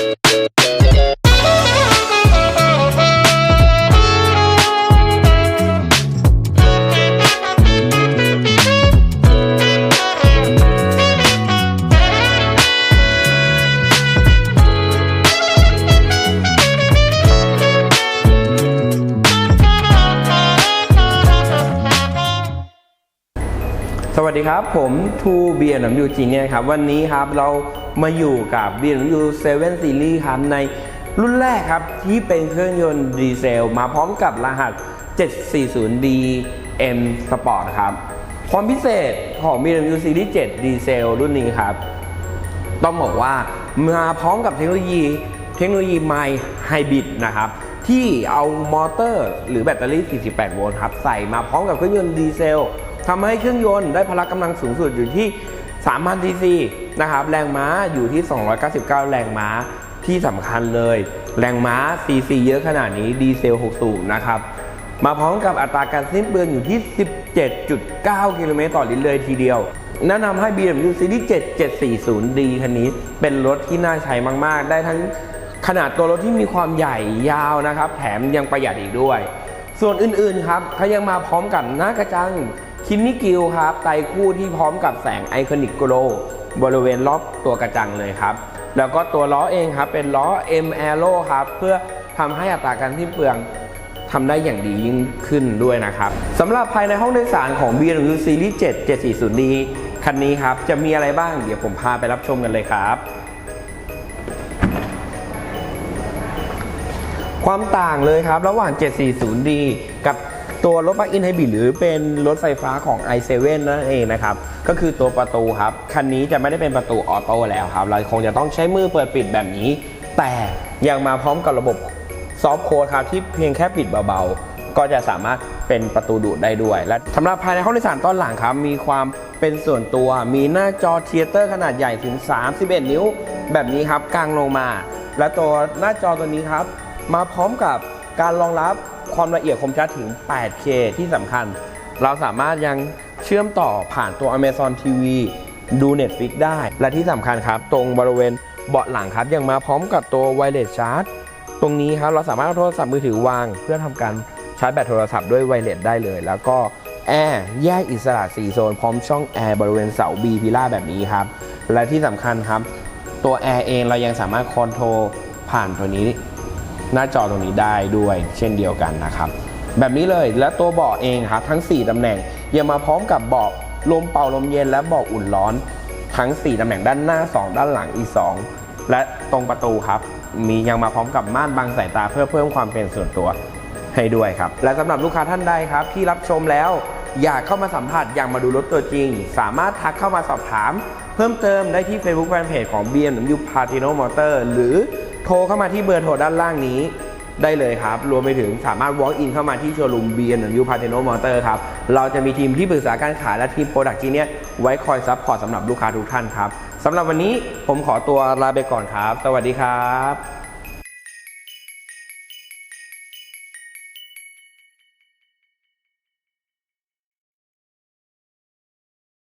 Thank you. สวัสดีครับผมทูเบียร์น้ำยูจีเนี่ยครับวันนี้ครับเรามาอยู่กับเบียร์น้ำยู7 Series ครับในรุ่นแรกครับที่เป็นเครื่องยนต์ดีเซล มาพร้อมกับรหัส 740D M Sport ครับความพิเศษของ BMW Series 7 ดีเซลรุ่นนี้ครับ ต้องบอกว่ามาพร้อมกับเทคโนโลยี เทคโนโลยีไมไฮบริดนะครับที่เอามอเตอร์ หรือแบตเตอรี่ 48 โวลต์ครับ ใส่มาพร้อมกับเครื่องยนต์ดีเซล ทำให้เครื่องยนต์ได้พละกำลังสูงสุดอยู่ที่ 3,000ซีซีนะครับ แรงม้าอยู่ที่ 299 แรงม้าที่สำคัญเลย แรงม้าซีซีเยอะขนาดนี้ดีเซล 6 สูบนะครับ มาพร้อมกับอัตราการสิ้นเปลืองอยู่ที่ 17.9 กิโลเมตรต่อลิตรเลยทีเดียวแนะนำให้ BMW Series 7 740D คันนี้เป็นรถที่น่าใช้มาก ๆ ได้ทั้งขนาดตัวรถที่มีความใหญ่ยาวนะครับ แถมยังประหยัดอีกด้วย ส่วนอื่น ๆ ครับเขายังมาพร้อมกับหน้ากระจัง คินนิกิลครับไตคู่ที่พร้อมกับแสงไอคอนิกโกลบริเวณรอบตัวกระจังเลยครับ แล้วก็ตัวล้อเองครับเป็นล้อ M Aero ครับ เพื่อทำให้อัตราการสิ้นเปลืองทำได้อย่างดียิ่งขึ้นด้วยนะครับสำหรับภายในห้องโดยสารของ BMW Series 7 740D คันนี้ครับ จะมีอะไรบ้างเดี๋ยวผมพาไปรับชมกันเลยครับ ความต่างเลยครับ ระหว่าง 740D กับ ตัวรถปลั๊กอินไฮบริดหรือเป็นรถไฟฟ้าของ i7 นั่นเองนะครับ ก็คือตัวประตูครับ คันนี้จะไม่ได้เป็นประตูออโต้แล้วครับ เราคงจะต้องใช้มือเปิดปิดแบบนี้ แต่ยังมาพร้อมกับระบบซอฟต์โค้ดครับที่เพียงแค่ปิดเบาๆ ก็จะสามารถเป็นประตูดูดได้ด้วย และสำหรับภายในห้องโดยสารตอนหลังครับ มีความเป็นส่วนตัว มีหน้าจอเทเตอร์ขนาดใหญ่ถึง 31 นิ้ว แบบนี้ครับกลางลงมา และตัวหน้าจอตัวนี้ครับ มาพร้อมกับการรองรับ ความละเอียดคมชัดถึง 8K ที่สำคัญ เราสามารถยังเชื่อมต่อผ่านตัว Amazon TV ดู Netflix ได้ และที่สำคัญครับ ตรงบริเวณเบาะหลังครับ ยังมาพร้อมกับตัว Wireless Charge ตรงนี้ครับเราสามารถเอาโทรศัพท์มือถือวาง เพื่อทำการชาร์จแบตโทรศัพท์ด้วยไวเลสได้เลย แล้วก็แอร์แยกอิสระ 4 โซน พร้อมช่องแอร์บริเวณเสา B พิล่าแบบนี้ครับ และที่สำคัญครับ ตัวแอร์เองเรายังสามารถคอนโทรลผ่านตัวนี้ หน้าจอตรงนี้ได้ด้วย เช่นเดียวกันนะครับ แบบนี้เลยและตัวเบาะเองครับทั้ง 4ตำแหน่งยังมาพร้อมกับเบาะลมเป่าลมเย็นและเบาะอุ่นร้อน ทั้ง 4ตำแหน่งด้านหน้า 2 ด้านหลังอีก 2 และตรงประตูครับมียังมาพร้อมกับม่านบังสายตาเพื่อเพิ่มความเป็นส่วนตัวให้ด้วยครับ และสำหรับลูกค้าท่านใดครับ ที่รับชมแล้ว อยากเข้ามาสัมผัสอยากมาดูรถตัวจริง สามารถทักเข้ามาสอบถาม เพิ่มเติมได้ที่ Facebook Fanpage ของ BMW Platino Motor หรือ ทรเข้ามาที่เบอร์โทรด้านล่างนี้ได้เลยครับ รวมไปถึงสามารถ walk in เข้ามาที่โชว์รูม BMW Platino Motor ครับ เราจะมีทีมที่ปรึกษาการขายและทีม Product จีเนียไว้คอยซัพพอร์ตสำหรับลูกค้าทุกท่านครับสำหรับวันนี้ผมขอตัวลาไปก่อนครับ สวัสดีครับ